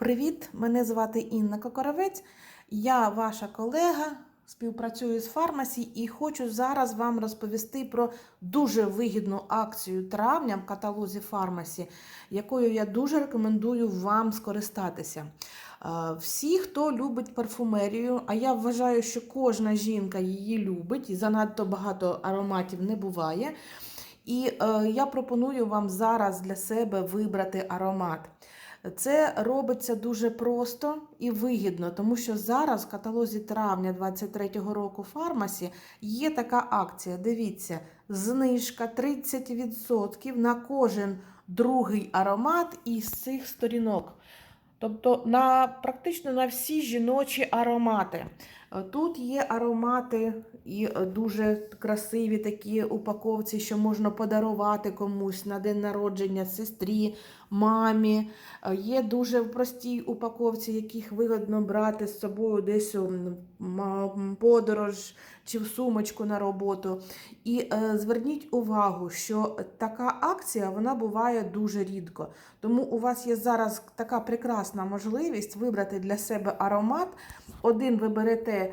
Привіт! Мене звати Інна Кокоровець. Я ваша колега, співпрацюю з фармасі і хочу зараз вам розповісти про дуже вигідну акцію травня в каталозі фармасі, якою я дуже рекомендую вам скористатися. Е, Всі, хто любить парфумерію, а я вважаю, що кожна жінка її любить, і занадто багато ароматів не буває. І е, я пропоную вам зараз для себе вибрати аромат. Це робиться дуже просто і вигідно, тому що зараз в каталозі травня 23-го року фармасі є така акція. Дивіться, знижка 30% на кожен другий аромат із цих сторінок. Тобто на практично на всі жіночі аромати. Тут є аромати і е, дуже красиві такі упаковці, що можна подарувати комусь на день народження, сестрі, мамі. Е, Є дуже в простій упаковці, яких вигодно брати з собою десь у подорож чи в сумочку на роботу. І е, зверніть увагу, що така акція вона буває дуже рідко. Тому у вас є зараз така прекрасна можливість вибрати для себе аромат. Один ви берете, е,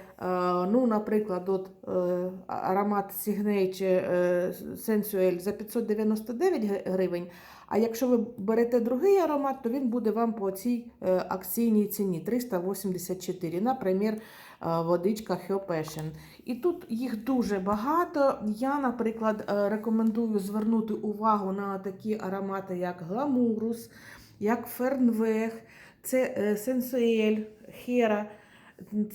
ну, наприклад, от, е, аромат Signature е, Sensuel за 599 гривень. А якщо ви берете другий аромат, то він буде вам по цій е, акційній ціні 384. Наприклад, водичка Her Passion. І тут їх дуже багато. Я, наприклад, рекомендую звернути увагу на такі аромати, як Гламурус, як Фернвег, це Сенсуель, Хера.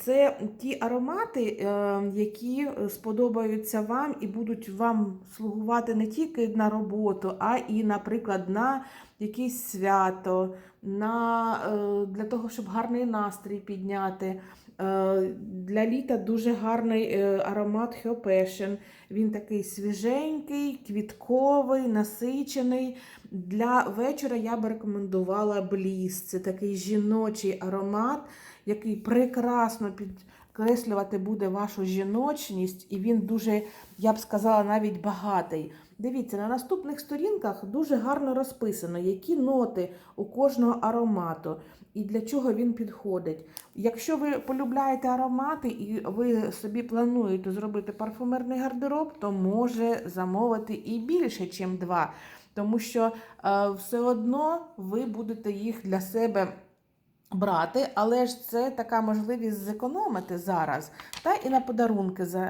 Це ті аромати, е, які сподобаються вам і будуть вам слугувати не тільки на роботу, а і, наприклад, на якесь свято, на, е, для того, щоб гарний настрій підняти. Е, Для літа дуже гарний е, аромат Passion. Він такий свіженький, квітковий, насичений. Для вечора я б рекомендувала Bliss. Це такий жіночий аромат, який прекрасно підкреслювати буде вашу жіночність, і він дуже, я б сказала, навіть багатий. Дивіться, на наступних сторінках дуже гарно розписано, які ноти у кожного аромату і для чого він підходить. Якщо ви полюбляєте аромати і ви собі плануєте зробити парфумерний гардероб, то може замовити і більше, ніж два. Тому що е, все одно ви будете їх для себе брати, але ж це така можливість зекономити зараз, та і на подарунки за,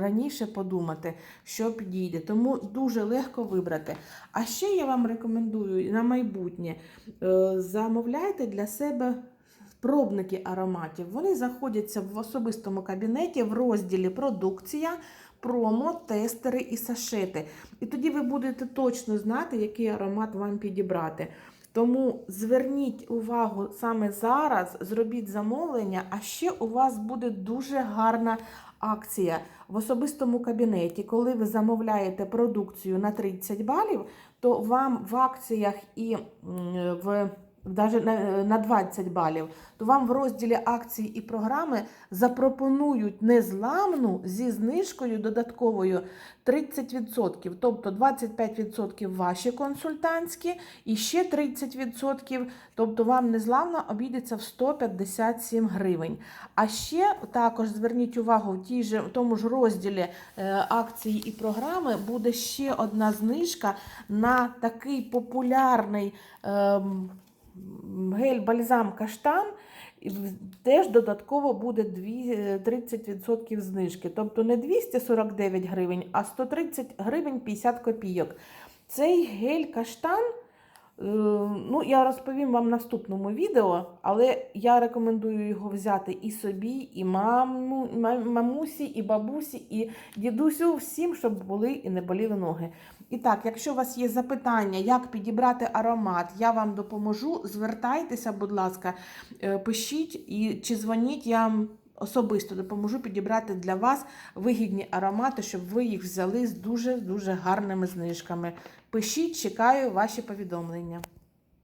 раніше подумати, що підійде. Тому дуже легко вибрати. А ще я вам рекомендую на майбутнє е, замовляйте для себе. Пробники ароматів. Вони знаходяться в особистому кабінеті в розділі Продукція, промо, тестери і сашети. І тоді ви будете точно знати, який аромат вам підібрати. Тому зверніть увагу саме зараз, зробіть замовлення, а ще у вас буде дуже гарна акція в особистому кабінеті. Коли ви замовляєте продукцію на 30 балів, то вам в акціях і в навіть на, на 20 балів, то вам в розділі акції і програми запропонують незламну зі знижкою додатковою 30%, тобто 25% ваші консультантські і ще 30%, тобто вам незламно обійдеться в 157 гривень. А ще також зверніть увагу, в, тій же, в тому ж розділі е, акції і програми буде ще одна знижка на такий популярний. Гель бальзам каштан. Теж додатково буде е, 30% знижки. Тобто не 249 гривень, а 130 гривень 50 копійок. Цей гель каштан, ну, я розповім вам в наступному відео, але я рекомендую його взяти і собі, і маму, мамусі, і бабусі, і дідусю, всім, щоб були і не боліли ноги. І так, якщо у вас є запитання, як підібрати аромат, я вам допоможу. Звертайтеся, будь ласка, е, пишіть і чи дзвоніть, я особисто допоможу підібрати для вас вигідні аромати, щоб ви їх взяли з дуже дуже гарними знижками. Пишіть, чекаю ваші повідомлення.